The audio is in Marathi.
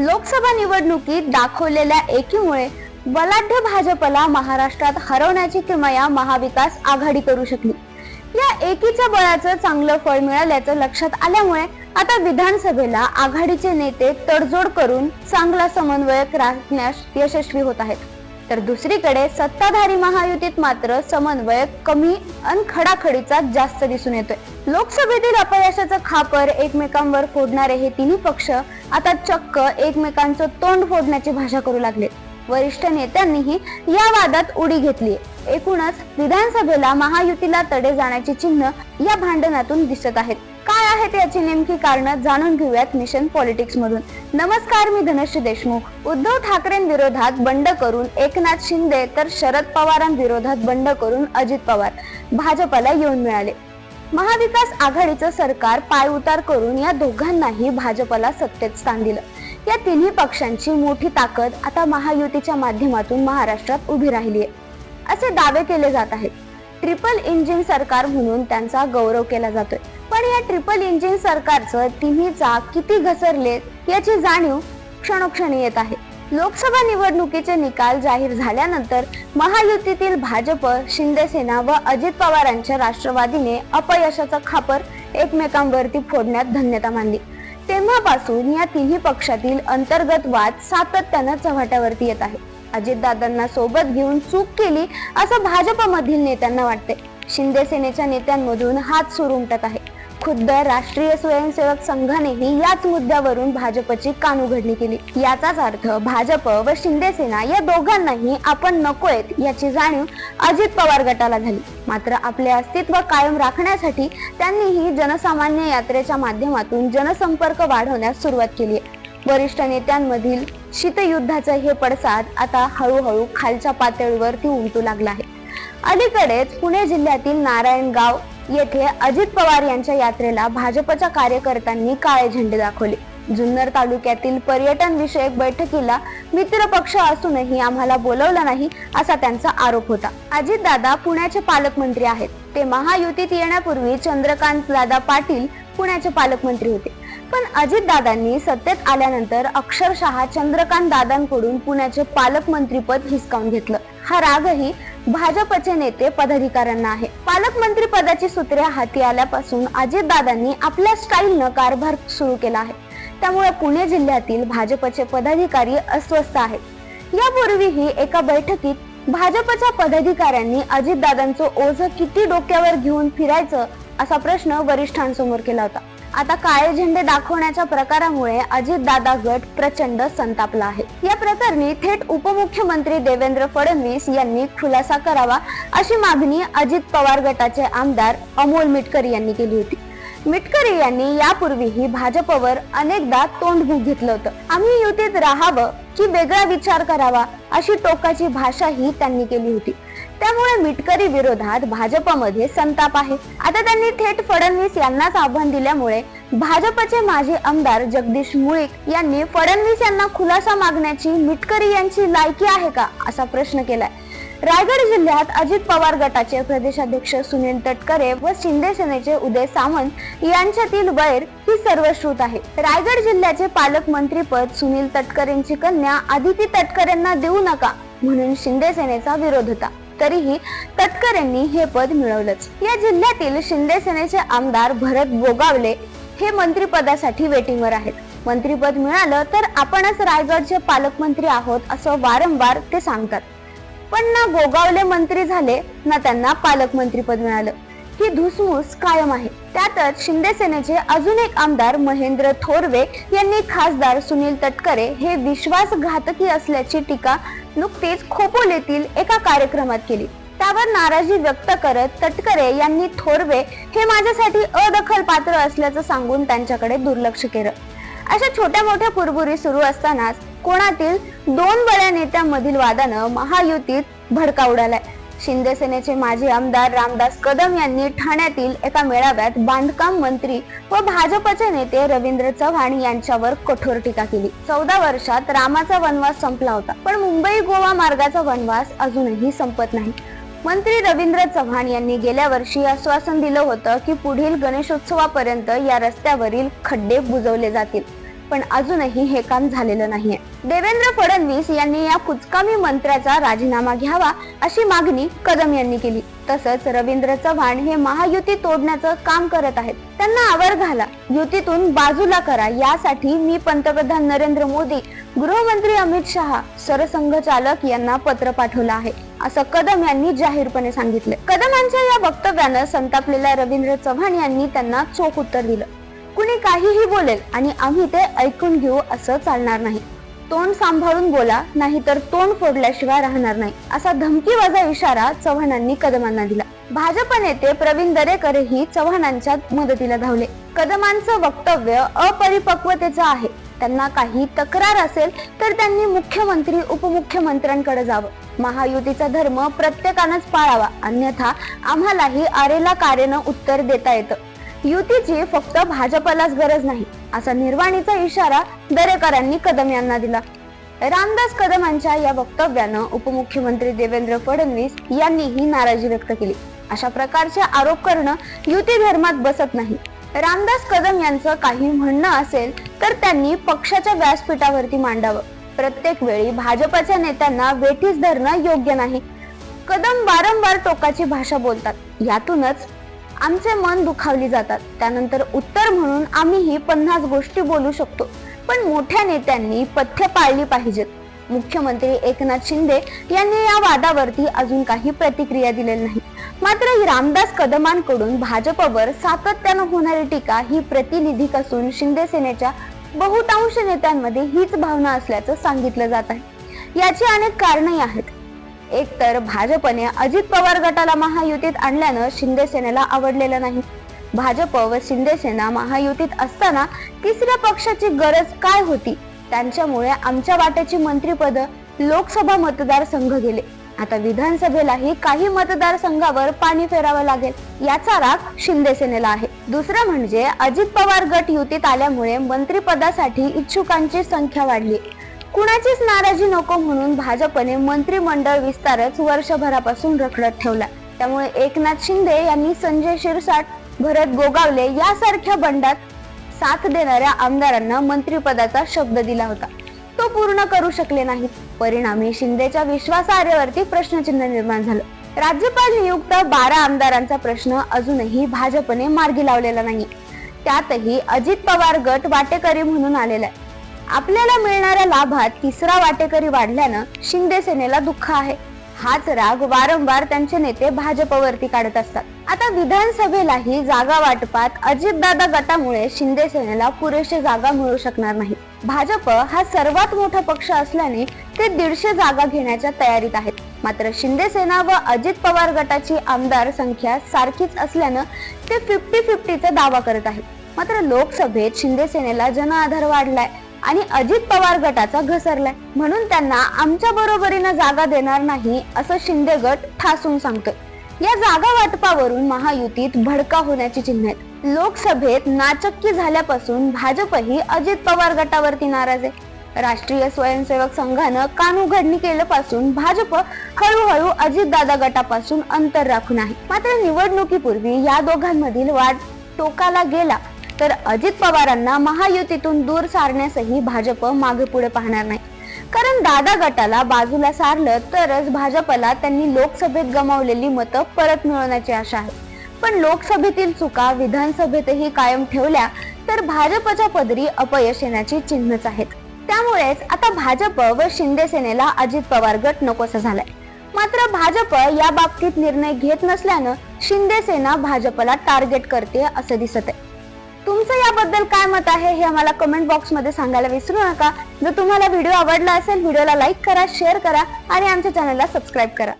लोकसभा निवडणुकीत दाखवलेल्या एकीमुळे बलाढ्य भाजपला महाराष्ट्रात हरवण्याची किमया महाविकास आघाडी करू शकली. या एकीच्या बळाचं चांगलं फळ मिळाल्याचं लक्षात आल्यामुळे आता विधानसभेला आघाडीचे नेते तडजोड करून चांगला समन्वयक राखण्यास यशस्वी होत आहेत. तर दुसरीकडे सत्ताधारी महायुतीत मात्र समन्वय कमी अन खडाखडीचा जास्त दिसून येतोय. लोकसभेतील अपयशाचं खापर एकमेकांवर फोडणारे हे तिन्ही पक्ष आता चक्क एकमेकांचं तोंड फोडण्याची भाषा करू लागले. वरिष्ठ नेत्यांनीही या वादात उडी घेतली एकूणच विधानसभेला महायुतीला तडे जाण्याची चिन्ह या भांडणातून दिसत आहेत. काय आहेत याची नेमकी कारण जाणून घेऊयात मिशन पॉलिटिक्स मधून. नमस्कार मी धनश्री देशमुख. उद्धव ठाकरेंविरोधात बंड करून एकनाथ शिंदे तर शरद पवारांविरोधात बंड करून अजित पवार भाजपला येऊन मिळाले. महाविकास आघाडीचं सरकार पायउतार करून या दोघांनाही भाजपला सत्तेत स्थान दिलं. या तिन्ही पक्षांची मोठी ताकद आता महायुतीच्या माध्यमातून महाराष्ट्रात उभी राहिली आहे असे दावे केले जात आहेत. ट्रिपल इंजिन सरकार म्हणून त्यांचा गौरव केला जातोय. पण या ट्रिपल इंजिन सरकारचं तिन्ही चाक किती घसरले याची जाणीव क्षणोक्षणी येत आहे. लोकसभा निवडणुकीचे निकाल जाहीर झाल्यानंतर महायुतीतील भाजप शिंदेसेना व अजित पवारांच्या राष्ट्रवादीने अपयशाचा खापर एकमेकांवरती फोडण्यात धन्यता मानली. तेव्हापासून या तिन्ही पक्षातील अंतर्गत वाद सातत्यानं चव्हाट्यावरती येत आहे. अजितदादांना सोबत घेऊन चूक केली असं भाजपमधील नेत्यांना वाटते शिंदे सेनेच्या नेत्यांमधून हात सुरुमटत आहे. खुद्द राष्ट्रीय स्वयंसेवक संघानेही याच मुद्द्यावरून भाजपची कानउघडणी केली. याचाच अर्थ भाजप व शिंदेसेना या दोघांनाही आपण नकोयत याची जाणीव अजित पवार गटाला झाली. मात्र आपले अस्तित्व कायम राखण्यासाठी त्यांनीही जनसामान्य यात्रेच्या माध्यमातून जनसंपर्क वाढवण्यास सुरुवात केली आहे. वरिष्ठ नेत्यांमधील शीतयुद्धाचं हे पडसाद आता हळूहळू खालच्या पातळीवरती उमटू लागला आहे. अलीकडेच पुणे जिल्ह्यातील नारायणगाव येथे अजित पवार यांच्या यात्रेला भाजपच्या कार्यकर्त्यांनी काळे झेंडे दाखवले. जुन्नर तालुक्यातील पर्यटन विषयक बैठकीला मित्र पक्ष असूनही आम्हाला बोलवलं नाही असा त्यांचा आरोप होता. अजित दादा पुण्याचे पालकमंत्री आहेत. ते महायुतीत येण्यापूर्वी चंद्रकांत दादा पाटील पुण्याचे पालकमंत्री होते. पण अजितदादांनी सत्तेत आल्यानंतर अक्षरशः चंद्रकांत दादांकडून पुण्याचे पालकमंत्रीपद हिसकावून घेतलं. हा रागही भाजपचे नेते पदाधिकाऱ्यांना आहे. पालकमंत्री पदाची सूत्रे हाती आल्यापासून अजितदादांनी आपल्या स्टाईलनं कारभार सुरू केला आहे. त्यामुळे पुणे जिल्ह्यातील भाजपचे पदाधिकारी अस्वस्थ आहेत. यापूर्वीही एका बैठकीत भाजपच्या पदाधिकाऱ्यांनी अजितदादांचं ओझ किती डोक्यावर घेऊन फिरायचं असा प्रश्न वरिष्ठांसमोर केला होता. आता काळे झेंडे दाखवण्याच्या प्रकारामुळे अजितदादा गट प्रचंड संतापला आहे. या प्रकरणी थेट उपमुख्यमंत्री देवेंद्र फडणवीस यांनी खुलासा करावा अशी मागणी अजित पवार गटाचे आमदार अमोल मिटकर यांनी केली होती. मिटकरी यांनी यापूर्वीही भाजपवर अनेकदा तोंडभूक घेतलं होतं. आम्ही युतीत राहावं की वेगळा विचार करावा अशी टोकाची भाषाही त्यांनी केली होती. त्यामुळे मिटकरी विरोधात भाजपमध्ये संताप आहे. आता त्यांनी थेट फडणवीस यांनाच आव्हान दिल्यामुळे भाजपचे माजी आमदार जगदीश मुळीक यांनी फडणवीस यांना खुलासा मागण्याची मिटकरी यांची लायकी आहे का? असा प्रश्न केलाय. रायगड जिल्ह्यात अजित पवार गटाचे प्रदेशाध्यक्ष सुनील तटकरे व शिंदे सेनेचे उदय सामंत यांच्यातील वैर ही सर्वश्रुत आहे. रायगड जिल्ह्याचे पालकमंत्री पद सुनील तटकरेंची कन्या आदिती तटकरेंना देऊ नका म्हणून शिंदे सेनेचा विरोध होता. तरीही तटकरेंनी हे पद मिळवलंच. या जिल्ह्यातील शिंदे सेनेचे आमदार भरत बोगावले हे मंत्रिपदासाठी वेटिंगवर आहेत. मंत्रिपद मिळालं तर आपणच रायगडचे पालकमंत्री आहोत असं वारंवार ते सांगतात. पण ना गोगावले मंत्री झाले ना त्यांना पालकमंत्रीपद मिळालं. ही धुसमूस कायम आहे. त्यातच शिंदे सेनेचे अजून एक आमदार महेंद्र थोरवे यांनी खासदार सुनील तटकरे हे विश्वासघातकी असल्याची टीका नुकतीच खोपोलीतील एका कार्यक्रमात केली. त्यावर नाराजी व्यक्त करत तटकरे यांनी थोरवे हे माझ्यासाठी अदखल पात्र असल्याचं सांगून त्यांच्याकडे दुर्लक्ष केलं. अशा छोट्या मोठ्या पुरबुरी सुरू असतानाच कोणातील दोन बड्या नेत्यांमधील वादानं महायुतीत भडका उडालाय. शिंदे सेनेचे माजी आमदार रामदास कदम यांनी ठाण्यातील एका मेळाव्यात बांधकाम मंत्री व भाजपचे नेते रवींद्र चव्हाण यांच्यावर कठोर टीका केली. चौदा वर्षात रामाचा वनवास संपला होता पण मुंबई गोवा मार्गाचा वनवास अजूनही संपत नाही. मंत्री रवींद्र चव्हाण यांनी गेल्या वर्षी आश्वासन दिलं होतं की पुढील गणेशोत्सवापर्यंत या रस्त्यावरील खड्डे बुजवले जातील. पण अजूनही हे काम झालेलं नाहीये. देवेंद्र फडणवीस यांनी या कुचकामी मंत्र्याचा राजीनामा घ्यावा अशी मागणी कदम यांनी केली. तसंच रवींद्र चव्हाण हे महायुती तोडण्याचं काम करत आहेत. त्यांना आवर घाला. युतीतून बाजूला करा. यासाठी मी पंतप्रधान नरेंद्र मोदी गृहमंत्री अमित शहा सरसंघचालक यांना पत्र पाठवलं आहे. असं कदम यांनी जाहीरपणे सांगितले. कदमांच्या या वक्तव्यानं संतापलेल्या रवींद्र चव्हाण यांनी त्यांना चोख उत्तर दिलं. काहीही बोलेल आणि आम्ही ते ऐकून घेऊ असं चालणार नाही. तोंड सांभाळून बोला नाहीतर तोंड फोडल्याशिवाय राहणार नाही असा धमकीवाजा इशारा चव्हाणांनी कदमांना दिला. भाजप नेते प्रवीण दरेकरही चव्हाणांच्या मदतीला धावले. कदमांचं वक्तव्य अपरिपक्वतेचं आहे. त्यांना काही तक्रार असेल तर त्यांनी मुख्यमंत्री उपमुख्यमंत्र्यांकडे जावं. महायुतीचा धर्म प्रत्येकानंच पाळावा अन्यथा आम्हालाही आरेला कारेनं उत्तर देता येतं. युतीची फक्त भाजपलाच गरज नाही असा निर्वाणीचा इशारा दरेकरांनी कदम यांना दिला. रामदास कदमांच्या या वक्तव्यानं उपमुख्यमंत्री देवेंद्र फडणवीस यांनीही नाराजी व्यक्त केली. अशा प्रकारचे आरोप करणं युती धर्मात बसत नाही. रामदास कदम यांचं काही म्हणणं असेल तर त्यांनी पक्षाच्या व्यासपीठावरती मांडावं. प्रत्येक वेळी भाजपच्या नेत्यांना वेठीस धरणं योग्य नाही. कदम वारंवार टोकाची भाषा बोलतात. यातूनच आमचे मन दुखावली जातात. त्यानंतर उत्तर म्हणून आम्हीही पन्नास गोष्टी बोलू शकतो. पण मोठ्या नेत्यांनी पथ्य पाळली पाहिजेत. मुख्यमंत्री एकनाथ शिंदे यांनी या वादावरती अजून काही प्रतिक्रिया दिलेली नाही मात्र रामदास कदमांकडून भाजपवर सातत्यानं होणारी टीका ही प्रतिनिधिक असून शिंदे सेनेच्या बहुतांश नेत्यांमध्ये हीच भावना असल्याचं सांगितलं जात आहे. याची अनेक कारणही आहेत. एकतर भाजपने अजित पवार गटाला महायुतीत आणल्यानं शिंदे सेनेला आवडलेलं नाही. भाजप व शिंदे सेना महायुतीत असताना तिसऱ्या पक्षाची गरज काय होती? त्यांच्यामुळे आमच्या वाट्याची मंत्रीपद लोकसभा मतदारसंघ गेले. आता विधानसभेलाही काही मतदारसंघावर पाणी फेरावं लागेल याचा राग शिंदे सेनेला आहे. दुसरं म्हणजे अजित पवार गट युतीत आल्यामुळे मंत्रिपदासाठी इच्छुकांची संख्या वाढली. कुणाचीच नाराजी नको म्हणून भाजपने मंत्रिमंडळ विस्तारच वर्षभरापासून रखडत ठेवला. त्यामुळे एकनाथ शिंदे यांनी संजय शिरसाट भरत गोगावले यासारख्या बंडात साथ देणाऱ्या आमदारांना मंत्रिपदाचा शब्द दिला होता. तो पूर्ण करू शकले नाहीत. परिणामी शिंदेच्या विश्वासार्हवरती प्रश्नचिन्ह निर्माण झालं. राज्यपाल नियुक्त बारा आमदारांचा प्रश्न अजूनही भाजपने मार्गी लावलेला नाही. त्यातही अजित पवार गट वाटेकरी म्हणून आलेला आहे. आपल्याला मिळणाऱ्या लाभात तिसरा वाटेकरी वाढल्यानं शिंदे सेनेला दुःख आहे. हाच राग वारंवार त्यांचे नेते भाजपवरती काढत असतात. आता विधानसभेलाही जागा वाटपात अजितदादा गटामुळे शिंदे सेनेला पुरेशी जागा मिळू शकणार नाही. भाजप हा सर्वात मोठा पक्ष असल्याने ते दीडशे जागा घेण्याच्या तयारीत आहेत. मात्र शिंदे सेना व अजित पवार गटाची आमदार संख्या सारखीच असल्यानं ते फिफ्टी फिफ्टीचा दावा करत आहेत. मात्र लोकसभेत शिंदे सेनेला जनआधार वाढलाय. आणि अजित पवार गटाचा घसरलाय. म्हणून त्यांना आमच्या बरोबरीनं जागा देणार नाही असं शिंदे गट ठासून सांगतोय. या जागा वाटपावरून महायुतीत भडका होण्याची चिन्ह आहेत. लोकसभेत नाचक्की झाल्यापासून भाजपही अजित पवार गटावरती नाराज आहे. राष्ट्रीय स्वयंसेवक संघानं कान उघडणी केल्यापासून भाजप हळूहळू अजितदादा गटापासून अंतर राखून आहे. मात्र निवडणुकीपूर्वी या दोघांमधील वाद टोकाला गेला. तर अजित पवारांना महायुतीतून दूर सारण्यासही भाजप मागे पुढे पाहणार नाही. कारण दादा गटाला बाजूला सारलं तरच भाजपला त्यांनी लोकसभेत गमावलेली मतं परत मिळवण्याची आशा आहे. पण लोकसभेतील चुका विधानसभेतही कायम ठेवल्या तर भाजपच्या पदरी अपयश येण्याची चिन्हच आहेत. त्यामुळेच आता भाजप व शिंदे सेनेला अजित पवार गट नकोसा झालाय. मात्र भाजप या बाबतीत निर्णय घेत नसल्यानं शिंदे सेना भाजपला टार्गेट करते असं दिसत आहे तुमचं याबद्दल काय मत आहे हे आम्हाला कमेंट बॉक्समध्ये सांगायला विसरू नका. जर तुम्हाला व्हिडिओ आवडला असेल व्हिडिओला लाईक करा शेअर करा आणि आमच्या चॅनलला सबस्क्राईब करा.